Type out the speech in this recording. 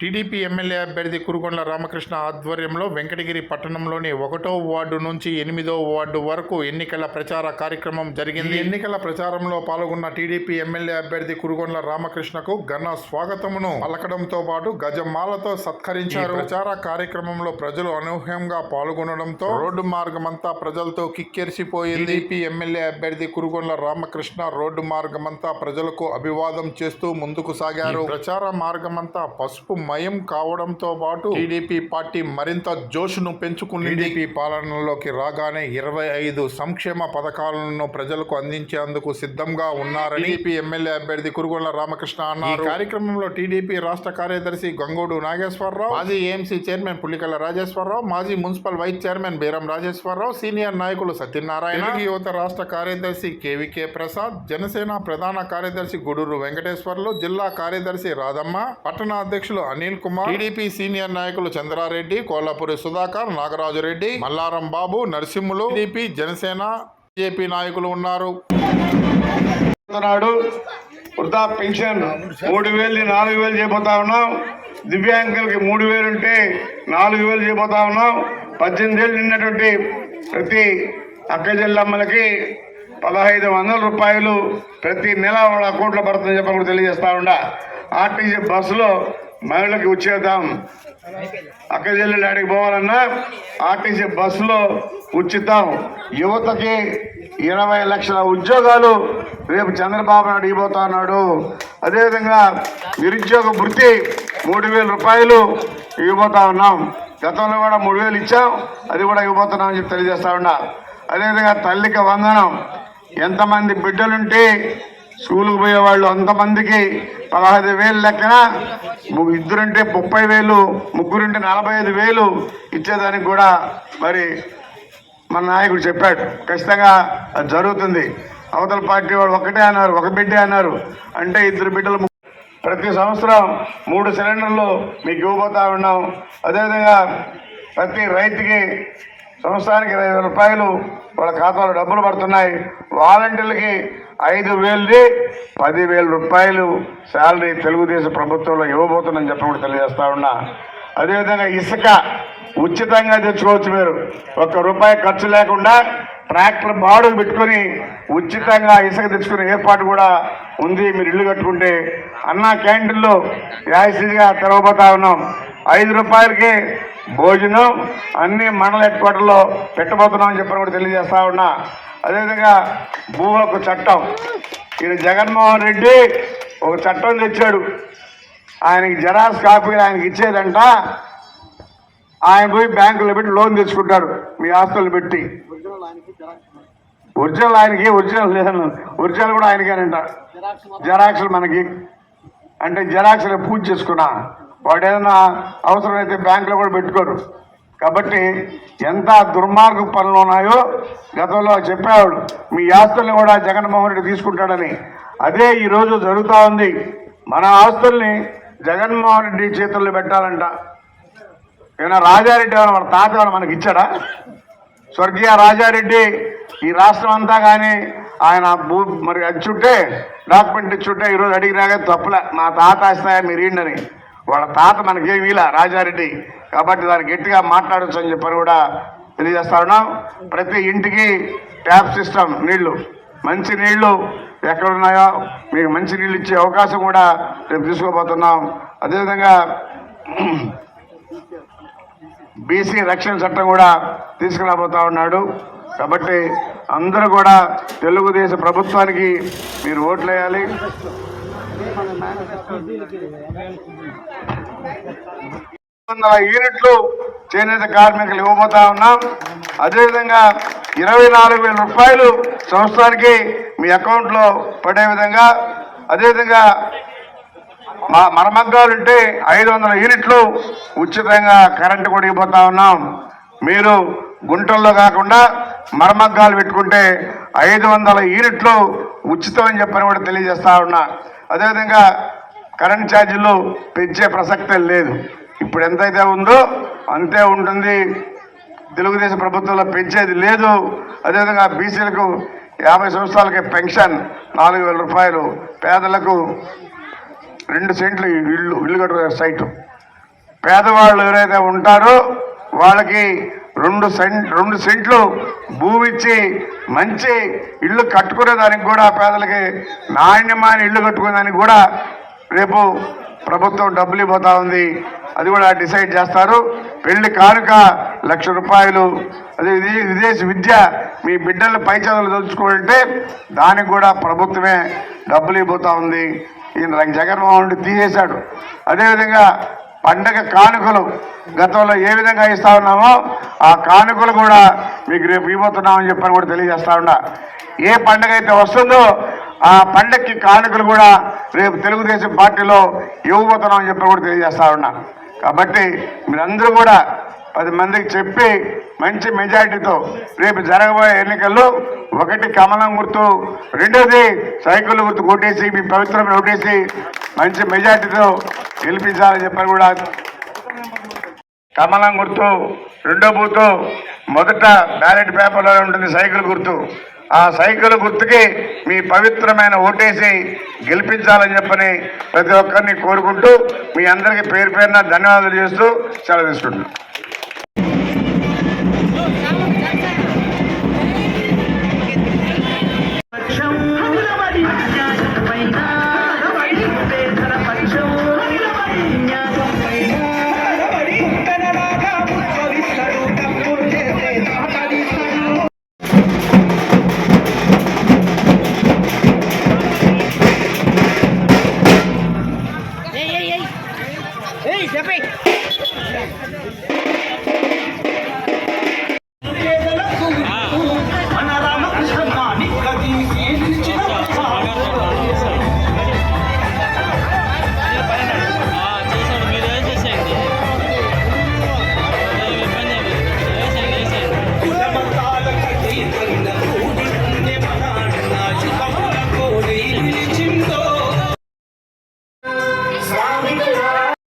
TDP MLA అభ్యర్థి కురుగొండ్ల రామకృష్ణ ఆధ్వర్యంలో వెంకటగిరి పట్టణంలోని ఒకటో వార్డు నుంచి ఎనిమిదో వార్డు వరకు ఎన్నికల ప్రచార కార్యక్రమం జరిగింది. ఎన్నికల ప్రచారంలో పాల్గొన్న టీడీపీ ఎమ్మెల్యే అభ్యర్థి కురుగొండ్ల రామకృష్ణకు ఘన స్వాగతమును పలకడంతో పాటు గజమాలతో సత్కరించారు. ప్రచార కార్యక్రమంలో ప్రజలు అనూహ్యంగా పాల్గొనడంతో రోడ్డు మార్గమంతా ప్రజలతో కిక్కెరిసిపోయింది. టీడీపీ ఎమ్మెల్యే అభ్యర్థి కురుగొండ్ల రామకృష్ణ రోడ్డు మార్గమంతా ప్రజలకు అభివాదం చేస్తూ ముందుకు సాగారు. ప్రచార మార్గమంతా పసుపు మయం కావడంతో పాటు టీడీపీ పార్టీ మరింత జోషును పెంచుకుని టీడీపీ పాలనలోకి రాగానే ఇరవై ఐదు సంక్షేమ పథకాలను ప్రజలకు అందించేందుకు సిద్ధంగా ఉన్నారని టీడీపీ ఎమ్మెల్యే అభ్యర్థి కురుగొండ్ల రామకృష్ణ అన్నారు. కార్యక్రమంలో టీడీపీ రాష్ట్ర కార్యదర్శి గంగోడు నాగేశ్వరరావు మాజీ ఏఎంసీ చైర్మన్ పులికల రాజేశ్వరరావు మాజీ municipal vice chairman Beeram Rajeswararao senior నాయకులు సత్యనారాయణ యువత రాష్ట్ర కార్యదర్శి కేవీకే ప్రసాద్ జనసేన ప్రధాన కార్యదర్శి గుడూరు వెంకటేశ్వర్లు జిల్లా కార్యదర్శి రాధమ్మ పట్టణ అధ్యక్షులు అనిల్ కుమార్ టీడీపీ సీనియర్ నాయకులు చంద్రారెడ్డి కోల్లాపూరి సుధాకర్ నాగరాజు రెడ్డి మల్లారం బాబు నరసింహులు టీడీపీ జనసేన బీజేపీ నాయకులు ఉన్నారు. వృద్ధా పెన్షన్ మూడు వేలు నాలుగు వేలు చేయబోతా ఉన్నాం దివ్యాంగులకి మూడు వేలు ఉంటే నాలుగు వేలు చేయబోతా ఉన్నాం పద్దెనిమిది ఏళ్ళు నిన్నటువంటి ప్రతి అక్క చెల్లమ్మలకి పదహైదు వందల రూపాయలు ప్రతి నెల వాళ్ళ అకౌంట్లో పడుతుందని చెప్పి కూడా తెలియజేస్తా ఉండా ఆర్టీసీ బస్సులో మహిళలకు ఉచితం. అక్క చెల్లెలు ఆడికి పోవాలన్నా ఆర్టీసీ బస్సులో ఉచితం. యువతకి ఇరవై లక్షల ఉద్యోగాలు రేపు చంద్రబాబు నాయుడు ఇవ్వబోతా ఉన్నాడు. అదేవిధంగా నిరుద్యోగ వృత్తి మూడు వేల రూపాయలు ఇవ్వబోతా ఉన్నాం. గతంలో కూడా మూడు వేలు ఇచ్చాం. అది కూడా ఇవ్వబోతున్నాం అని చెప్పి తెలియజేస్తా ఉన్నా. అదేవిధంగా తల్లికి వందనం. ఎంతమంది బిడ్డలుంటే స్కూల్కి పోయేవాళ్ళు అంతమందికి పదహైదు వేలు లెక్కన ఇద్దరుంటే ముప్పై వేలు ముగ్గురుంటే నలభై ఐదు వేలు ఇచ్చేదానికి కూడా మరి మన నాయకుడు చెప్పాడు. ఖచ్చితంగా అది జరుగుతుంది. అవతల పార్టీ వాళ్ళు ఒకటే అన్నారు ఒక బిడ్డే అన్నారు. అంటే ఇద్దరు బిడ్డలు ప్రతి సంవత్సరం మూడు సిలిండర్లు మీకు ఇవ్వబోతా ఉన్నాం. అదేవిధంగా ప్రతి రైతుకి సంవత్సరానికి ఇరవై వేల రూపాయలు వాళ్ళ ఖాతాలో డబ్బులు పడుతున్నాయి. వాలంటీర్లకి ఐదు వేలది పదివేల రూపాయలు శాలరీ తెలుగుదేశం ప్రభుత్వంలో ఇవ్వబోతుందని చెప్పి కూడా తెలియజేస్తా ఉన్నా. అదేవిధంగా ఇసుక ఉచితంగా తెచ్చుకోవచ్చు మీరు. ఒక్క రూపాయి ఖర్చు లేకుండా ట్రాక్టర్ బాడుకు పెట్టుకొని ఉచితంగా ఇసుక తెచ్చుకునే ఏర్పాటు కూడా ఉంది. మీరు ఇల్లు కట్టుకుంటే అన్నా క్యాంటీన్లో యాసిడ్గా తెరవబోతా ఉన్నాం. ఐదు రూపాయలకి భోజనం అన్ని మండల హెడ్ క్వార్టర్లో పెట్టబోతున్నాం అని చెప్పని కూడా తెలియజేస్తా ఉన్నా. అదేవిధంగా భూ హక్కు చట్టం. ఈయన జగన్మోహన్ రెడ్డి ఒక చట్టం తెచ్చాడు. ఆయనకి జెరాక్స్ కాపీలు ఆయనకి ఇచ్చేదంట. ఆయన పోయి బ్యాంకులో పెట్టి లోన్ తెచ్చుకుంటాడు మీ ఆస్తులు పెట్టి. ఒరిజినల్ ఆయనకి ఒరిజినల్ లేదన్న ఒరిజినల్ కూడా ఆయనకేనంట. జెరాక్స్లు మనకి. అంటే జెరాక్స్లు పూజ చేసుకున్నా. వాడు ఏదైనా అవసరమైతే బ్యాంకులో కూడా పెట్టుకోరు. కాబట్టి ఎంత దుర్మార్గ పనులు ఉన్నాయో గతంలో చెప్పేవాడు మీ ఆస్తుల్ని కూడా జగన్మోహన్ రెడ్డి తీసుకుంటాడని. అదే ఈరోజు జరుగుతూ ఉంది. మన ఆస్తుల్ని జగన్మోహన్ రెడ్డి చేతుల్లో పెట్టాలంట. ఏమైనా రాజారెడ్డి ఏమైనా మన తాత ఏమైనా మనకి ఇచ్చాడా? స్వర్గీయ రాజారెడ్డి ఈ రాష్ట్రం అంతా కానీ ఆయన భూ మరి అచ్చుంటే డాక్యుమెంట్ ఇచ్చుంటే ఈరోజు అడిగినాగా తప్పులే. మా తాత ఇస్తాయా మీరు ఏంటని వాళ్ళ తాత మనకేమి ఇలా రాజారెడ్డి. కాబట్టి దాన్ని గట్టిగా మాట్లాడచ్చు అని చెప్పని కూడా తెలియజేస్తా ఉన్నాం. ప్రతి ఇంటికి ట్యాప్ సిస్టమ్ నీళ్ళు. మంచి నీళ్ళు ఎక్కడున్నాయో మీకు మంచి నీళ్ళు ఇచ్చే అవకాశం కూడా రేపు తీసుకోబోతున్నాం. అదేవిధంగా బీసీ రక్షణ చట్టం కూడా తీసుకురాబోతా ఉన్నాడు. కాబట్టి అందరూ కూడా తెలుగుదేశం ప్రభుత్వానికి మీరు ఓట్లు వేయాలి వందల యూనిట్లు చేనేత కార్మికులు ఇవ్వబోతా ఉన్నాం. అదేవిధంగా ఇరవై నాలుగు వేల రూపాయలు సంవత్సరానికి మీ అకౌంట్లో పడే విధంగా అదేవిధంగా మా మరమగ్గాలుంటే ఐదు వందల యూనిట్లు ఉచితంగా కరెంటు కూడా ఇవ్వబోతా ఉన్నాం. మీరు గుంటల్లో కాకుండా మరమగ్గాలు పెట్టుకుంటే ఐదు వందల యూనిట్లు ఉచితం అని చెప్పని కూడా తెలియజేస్తా ఉన్నా. అదేవిధంగా కరెంట్ ఛార్జీలు పెంచే ప్రసక్తే లేదు. ఇప్పుడు ఎంతైతే ఉందో అంతే ఉంటుంది. తెలుగుదేశం ప్రభుత్వంలో పెంచేది లేదు. అదేవిధంగా బీసీలకు యాభై సంవత్సరాలకి పెన్షన్ నాలుగు వేల రూపాయలు. పేదలకు రెండు సెంట్లు ఇల్లు ఇల్లు కట్టుకునే సైటు. పేదవాళ్ళు ఎవరైతే ఉంటారో వాళ్ళకి రెండు సెంట్ రెండు సెంట్లు భూమి ఇచ్చి మంచి ఇల్లు కట్టుకునే దానికి కూడా పేదలకి నాణ్యమైన ఇల్లు కట్టుకునే దానికి కూడా రేపు ప్రభుత్వం డబ్బులు ఇవ్వబోతా ఉంది. అది కూడా డిసైడ్ చేస్తారు. పెళ్ళి కానుక లక్ష రూపాయలు. అదే విదేశ విదేశీ విద్య. మీ బిడ్డలు పై చదువులు చదువుకోవాలంటే దానికి కూడా ప్రభుత్వమే డబ్బులు ఇవ్వబోతా ఉంది. ఈయన జగన్మోహన్ రెడ్డి తీసేశాడు. అదేవిధంగా పండగ కానుకలు గతంలో ఏ విధంగా ఇస్తా ఉన్నామో ఆ కానుకలు కూడా మీకు రేపు ఇవ్వబోతున్నామని చెప్పని కూడా తెలియజేస్తా ఉన్నా. ఏ పండగ అయితే వస్తుందో ఆ పండగకి కానుకలు కూడా రేపు తెలుగుదేశం పార్టీలో ఇవ్వబోతున్నామని చెప్పని కూడా తెలియజేస్తా ఉన్నా. కాబట్టి మీరందరూ కూడా పది మందికి చెప్పి మంచి మెజారిటీతో రేపు జరగబోయే ఎన్నికల్లో ఒకటి కమలం గుర్తు రెండోది సైకిల్ గుర్తు కొట్టేసి మీ పవిత్రమైన కొట్టేసి మంచి మెజారిటీతో గెలిపించాలని చెప్పని కూడా కమలం గుర్తు రెండో బూతు మొదట బ్యాలెట్ పేపర్లో ఉంటుంది సైకిల్ గుర్తు. ఆ సైకిల్ గుర్తుకి మీ పవిత్రమైన ఓటేసి గెలిపించాలని చెప్పని ప్రతి ఒక్కరిని కోరుకుంటూ మీ అందరికీ పేరు పేరున ధన్యవాదాలు చేస్తూ సెలవు తీసుకుంటున్నాను